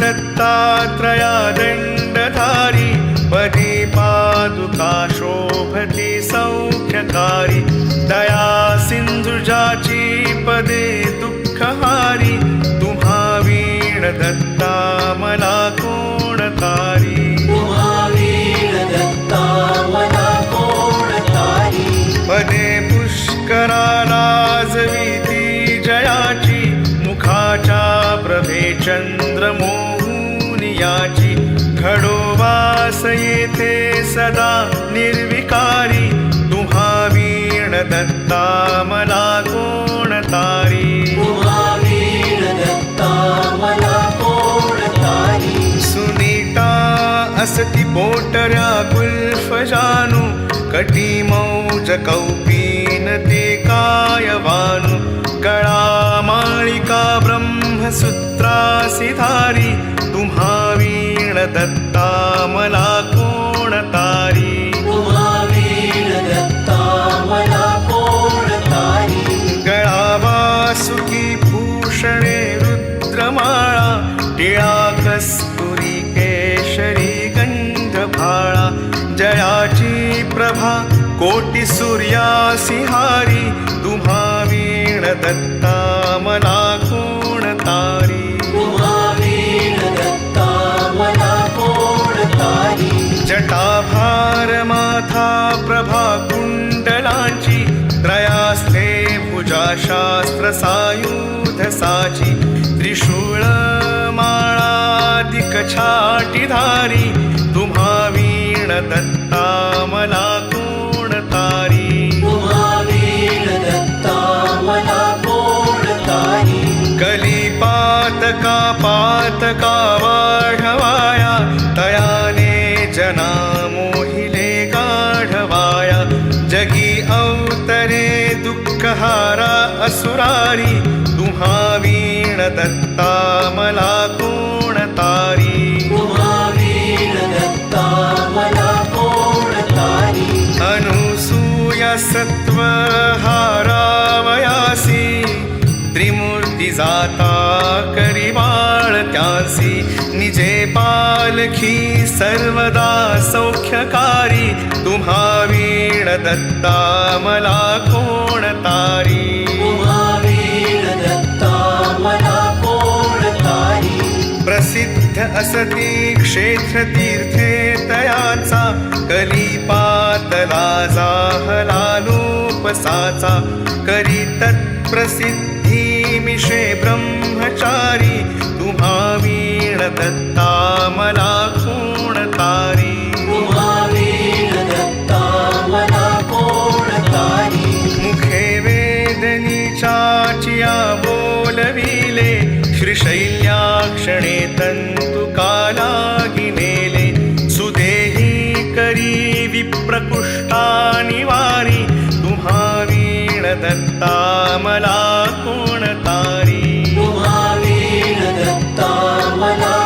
दत्तात्रयादण्डधारी दण्डधारी पदी पादुका शोभति सौख्यकारी सदा निर्विकारी तुम्हा वीण दत्ता मला दत्ता मला कोणतारी सुनीता असती पोटऱ्या गुल्फ जानू कटी मौज कौपीन ते कायवानु. कळा माळिका ब्रह्मसूत्रासी धारी तुम्हा वीण दत्ता सूर्यासिहारी तुम्हा वीण दत्ता मला कोणतारी महावीर दत्ता मला कोणतारी जटाभार माथा प्रभा कुंडलांची त्रयास्ते भुजा शास्त्र सायुध साची। त्रिशूळ माळादिक छाटीधारी तुम्हा वीण दत्ता मला अनुसूया सत्वहारावयासी त्रिमूर्ती जाता करिवाळ त्यासी निजे पालखी सर्वदा सौख्यकारी तुम्हा वीण दत्ता मला कोणतारी प्रसिद्ध असती क्षेत्र तीर्थे तयाचा कलिपातला जाहलालोपसाचा करी तत्प्रसिद्धी मिशे ब्रह्मचारी तुम्हा वीण दत्ता मला मला कोणतारी मुखे वेदनीचाचिया बोलविले श्रीशैल्याक्षणे तंतु मला कोणतारी महावीर दत्ता मला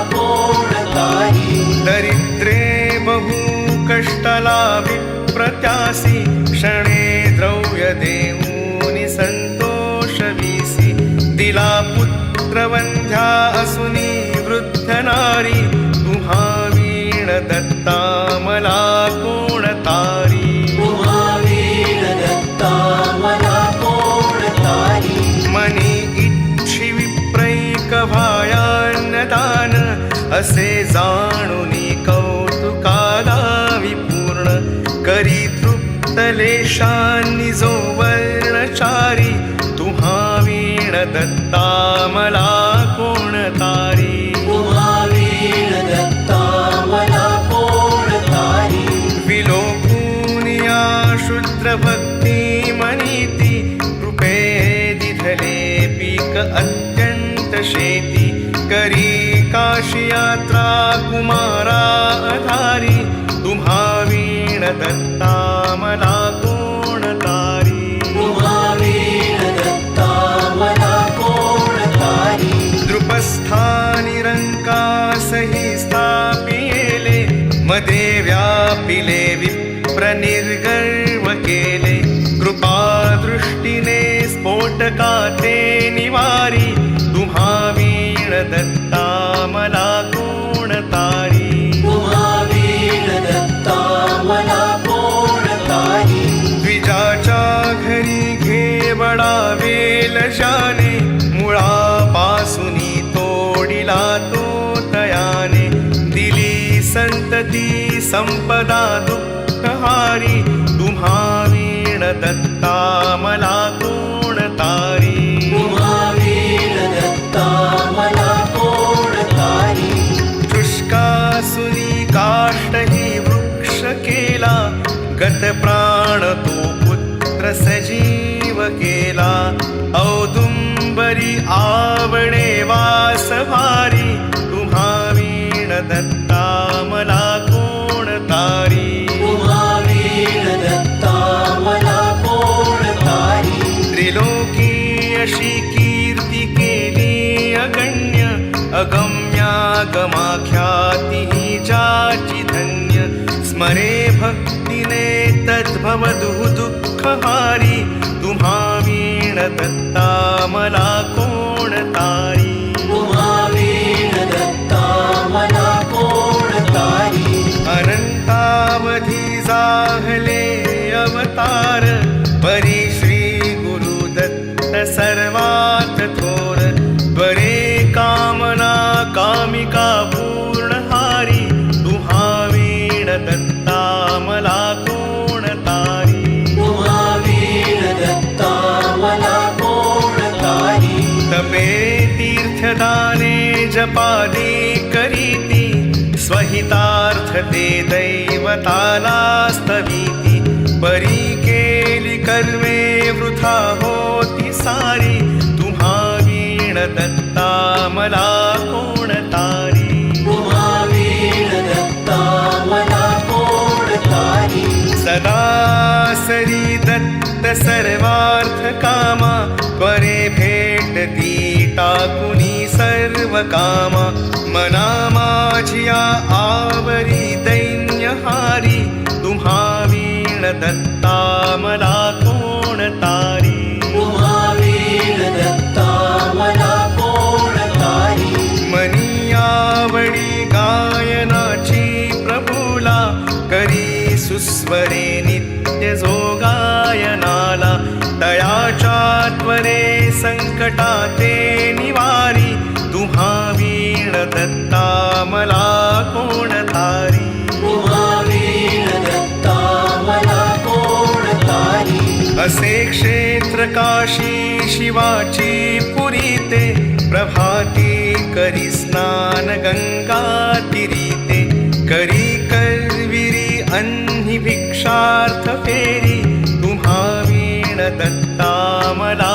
दरिद्रे बहु कष्टला विप्रत्यासी क्षणे द्रव्य देऊनि संतोष विसी। दिला पुत्रवंध्या असुनी वृद्ध नारी तृप्तलेशांनी जो वर्णचारी तुम्हा वीण दत्ता मला कोणतारी महावीर दत्ता मला कोणतारी विलोपुनिया शुद्र भक्ती मनीती कृपे दिधले पीक अत्यंत शेती करी काशी यात्रा कुमारा अधारी तुम्हा वीण दत्ता मला कोण तारी महावीर दत्ता मला कोण नृपस्थानी रंकासही स्थापिले मदे व्यापिले विप्रनिर्गर्व केले कृपा दृष्टीने स्फोटका ते निवारी तुम्हा वीण दत्ता संतती संपदा अशी कीर्ती केली अगण्य अगम्यागमाख्याती ही जाची धन्य. स्मरे भक्तीने तद्भवदु दुःखहारी तुम्हा वीण दत्ता मला कोण तारी तुम्हा वीण दत्ता मला कोण तारी अनंतावधी जपादी करीती स्वहितार्थ ते परी केली कर्मे वृथा होती सारी तुम्हा वीण दत्ता मला कोण तारी। तुम्हा वीण दत्ता मला कोण तारी। सदा सरी दत्त सर्वार्थ कामा त्वरे कामा मना माझिया आवरी दैन्यहारी तुम्हा वीण दत्ता मला कोण तारी? तुम्हा वीण दत्ता मला कोण तारी? मनी आवडी गायनाची प्रभूला करी सुस्वरे नित्य जो गायनाला तयाच्या त्वरे संकटा दत्ता मला कोण तारी? तुम्हा वीण दत्ता मला कोण तारी? असे क्षेत्र काशी शिवाची पुरी ते प्रभाती करी स्नान गंगा तिरीते. करी करविरी अन्ही भिक्षार्थ फेरी तुम्हा वीण दत्ता मला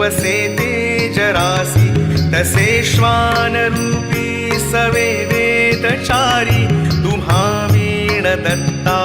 वसे ते जरासी तसे श्वानरूपी सवे वेदचारी तुम्हा वीण दत्ता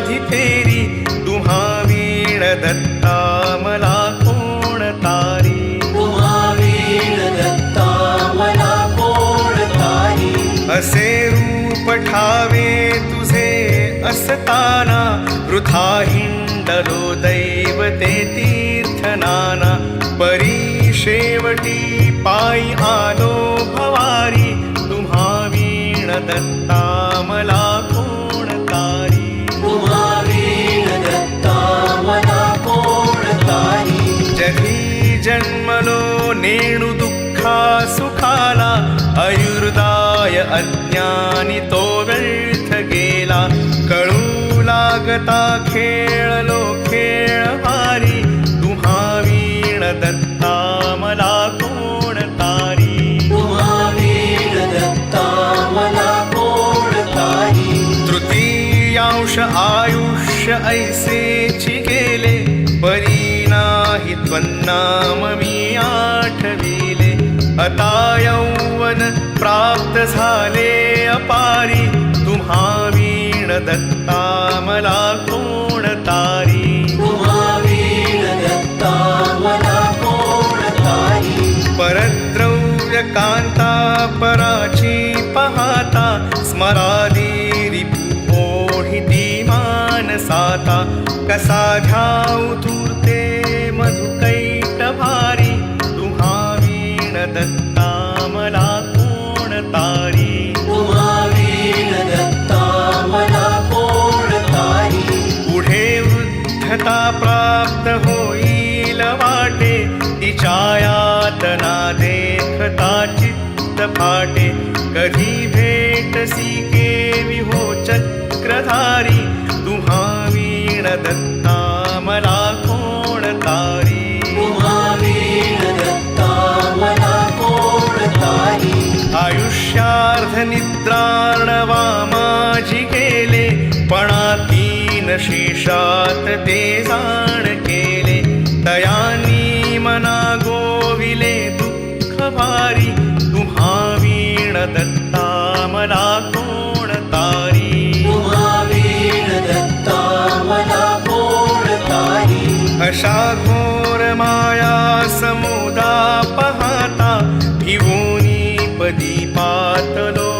निमिषाधी फेरी तुम्हा वीण दत्ता मला कोण तारी? तुम्हा वीण दत्ता मला कोण तारी? असे रूप ठावे तुझे असताना वृथा हिंडलो दैवते तीर्थनाना परी शेवटी पायी आलो भवारी तुम्हा वीण दत्ता नेणु दुःखा सुखाला आयुर्दाय अज्ञानी तो व्यर्थ गेला कळू लागता खेळलो खेळ हारी तुम्हा वीण दत्ता मला कोण तारी तुम्हा वीण दत्ता मला कोण तारी तृतीयांश आयुष्य ऐसेची गेले परी नाही त्वन्नाम मी आता यौवन प्राप्त झाले अपारी. तुम्हा वीण दत्ता मला कोण तारी वीण दत्ता मला कोण तारी परद्रव्य कांता पराची पाहता. स्मरादी रिपू ओढिती मानसाता भेटसी केवी हो चक्रधारी तुम्हा वीण दत्ता मला कोण तारी? तुम्हा वीण दत्ता मला कोण तारी? आयुष्यार्ध निद्रार्णवा माझी गेले पणा तीन शेषात ते जाण केले. तयानी मना गोविले दुःख भारी तुम्हा वीण दत्ता मला कोण तारी? महावीर दत्ता मला कोण तारी अशा घोर माया समुदा पाहता भिवूनी पदी पातलो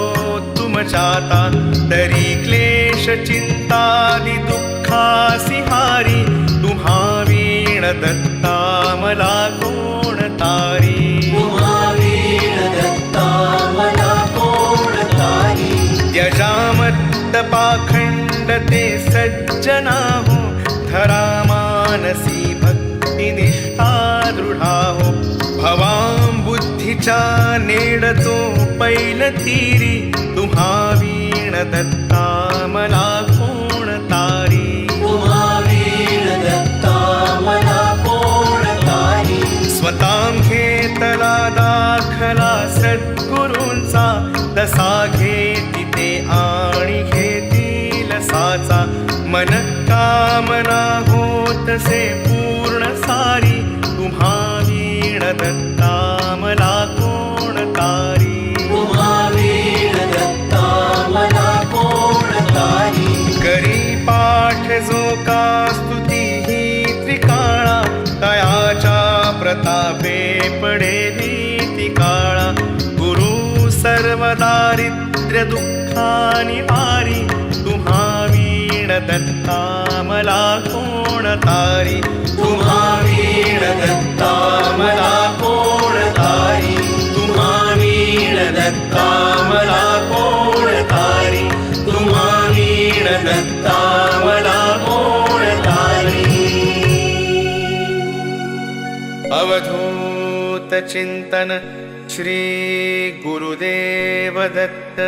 तुमच्याता तरी क्लेश चिंतादि दुःखा सिहारी तुम्हा वीण दत्ता मला कोण पाखंड ते सज्जना हो धरा मानसी भक्ती निष्ठा दृढा हो भवां बुद्धीच्या नेडतो पैल तीरी तुम्हा वीण दत्ता मला मन कामना होत से पूर्ण सारी तुम्हा वीण दत्ता मला कोण तारी? तुम्हा वीण दत्ता मला कोण तारी? करी पाठ जो का स्तुती ही त्रिकाळा तयाच्या प्रतापे पडे भीती काळा. गुरु सर्व दारिद्र्य दुःखानि वारी वीण दत्ता मला कोण तारी तुम्हा वीण दत्ता मला कोण तारी तुम्हा वीण दत्ता मला कोण तारी तुम्हा वीण दत्ता मला कोण तारी अवधूत चिंतन श्री गुरुदेव दत्त